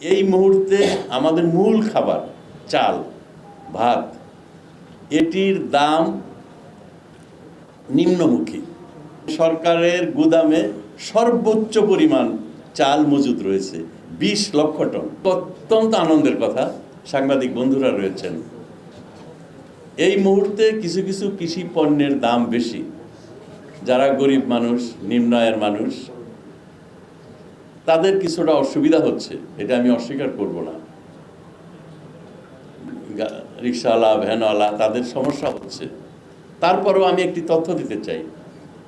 এই মুহূর্তে আমাদের মূল খাবার, চাল, ভাত, এটির দাম নিম্নমুখী। সরকারের গুদামে সর্বোচ্চ পরিমাণ চাল মজুদ রয়েছে, বিশ লক্ষ টন। অত্যন্ত আনন্দের কথা, সাংবাদিক বন্ধুরা রয়েছেন। এই মুহূর্তে কিছু কিছু কৃষি পণ্যের দাম বেশি। যারা গরিব মানুষ, নিম্ন আয়ের মানুষ তাদের কিছুটা অসুবিধা হচ্ছে, এটা আমি অস্বীকার করব না। রিক্সাওয়ালা, ভ্যানওয়ালা, তাদের সমস্যা হচ্ছে। তারপরেও আমি একটি তথ্য দিতে চাই।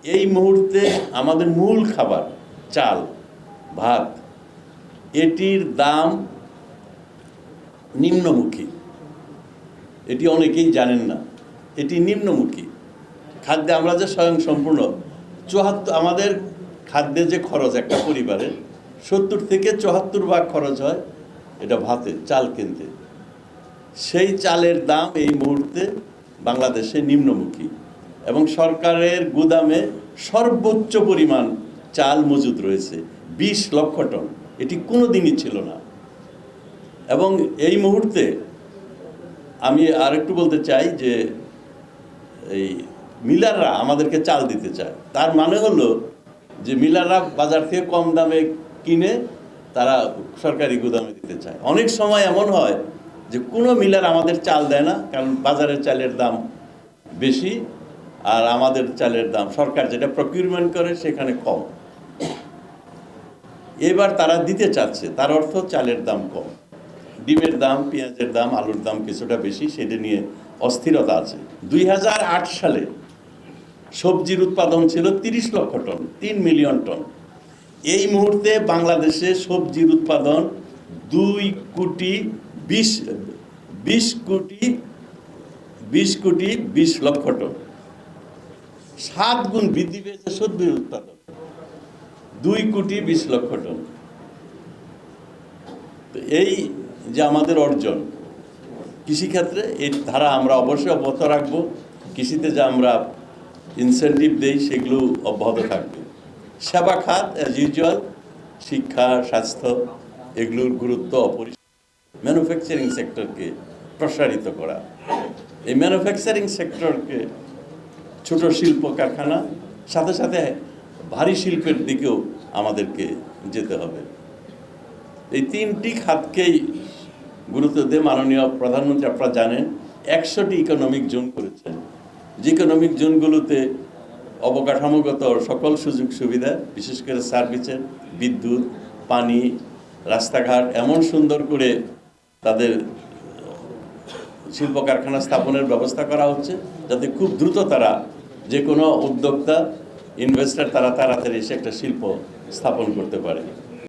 এই মুহূর্তে আমাদের মূল খাবার, চাল, ভাত, এটির দাম নিম্নমুখী। এটি অনেকেই জানেন না। এটি নিম্নমুখী। খাদ্যে আমরা যে স্বয়ং সম্পূর্ণ আমাদের খাদ্যে যে খরচ একটা পরিবারের সত্তর থেকে চুয়াত্তর ভাগ খরচ হয় এটা ভাতে, চাল কিনতে। সেই চালের দাম এই মুহূর্তে বাংলাদেশে নিম্নমুখী এবং সরকারের গুদামে সর্বোচ্চ পরিমাণ চাল মজুদ রয়েছে, বিশ লক্ষ টন। এটি কোনো দিনই ছিল না। এবং এই মুহূর্তে আমি আরেকটু বলতে চাই যে এই মিলাররা আমাদেরকে চাল দিতে চায়। তার মানে হলো যে মিলাররা বাজার থেকে কম দামে কিনে তারা সরকারি গুদামে দিতে চায়। অনেক সময় এমন হয় যে কোনো মিলার আমাদের চাল দেয় না, কারণ বাজারের চালের দাম বেশি আর আমাদের চালের দাম, সরকার যেটা প্রকিউরমেন্ট করে সেখানে কম। এবার তারা দিতে চাচ্ছে, তার অর্থ চালের দাম কম। ডিমের দাম, পেঁয়াজের দাম, আলুর দাম কিছুটা বেশি, সেটা নিয়ে অস্থিরতা আছে। দুই হাজার আট সালে সবজির উৎপাদন ছিল তিরিশ লক্ষ টন, তিন মিলিয়ন টন। এই মুহূর্তে বাংলাদেশে সবজির উৎপাদন দুই কোটি বিশ বিশ কোটি বিশ কোটি বিশ লক্ষ টন। সাত গুণ বৃদ্ধি পেয়েছে সবজির উৎপাদন। দুই কোটি বিশ লক্ষ টন। তো এই যে আমাদের অর্জন, কৃষিক্ষেত্রে এই ধারা আমরা অবশ্যই অব্যাহত রাখব। কৃষিতে যে আমরা ইনসেন্টিভ দেই, সেগুলো অব্যাহত থাকবে। সেবা খাত অ্যাজ ইউজুয়াল শিক্ষা, স্বাস্থ্য, এগুলোর গুরুত্ব অপরিসীম। ম্যানুফ্যাকচারিং সেক্টরকে প্রসারিত করা। এই ম্যানুফ্যাকচারিং সেক্টরকে ছোট শিল্প কারখানা, সাথে সাথে ভারী শিল্পের দিকেও আমাদেরকে যেতে হবে। এই তিনটি খাতকেই গুরুত্ব দিয়ে মাননীয় প্রধানমন্ত্রী আপনারা জানেন, একশোটি ইকোনমিক জোন করেছেন। যে ইকোনমিক জোনগুলোতে অবকাঠামোগত সকল সুযোগ সুবিধা, বিশেষ করে সার্ভিসের বিদ্যুৎ, পানি, রাস্তাঘাট, এমন সুন্দর করে তাদের শিল্প কারখানা স্থাপনের ব্যবস্থা করা হচ্ছে, যাতে খুব দ্রুত তারা যে কোনো উদ্যোক্তা ইনভেস্টার তারা তাড়াতাড়ি এসে একটা শিল্প স্থাপন করতে পারে।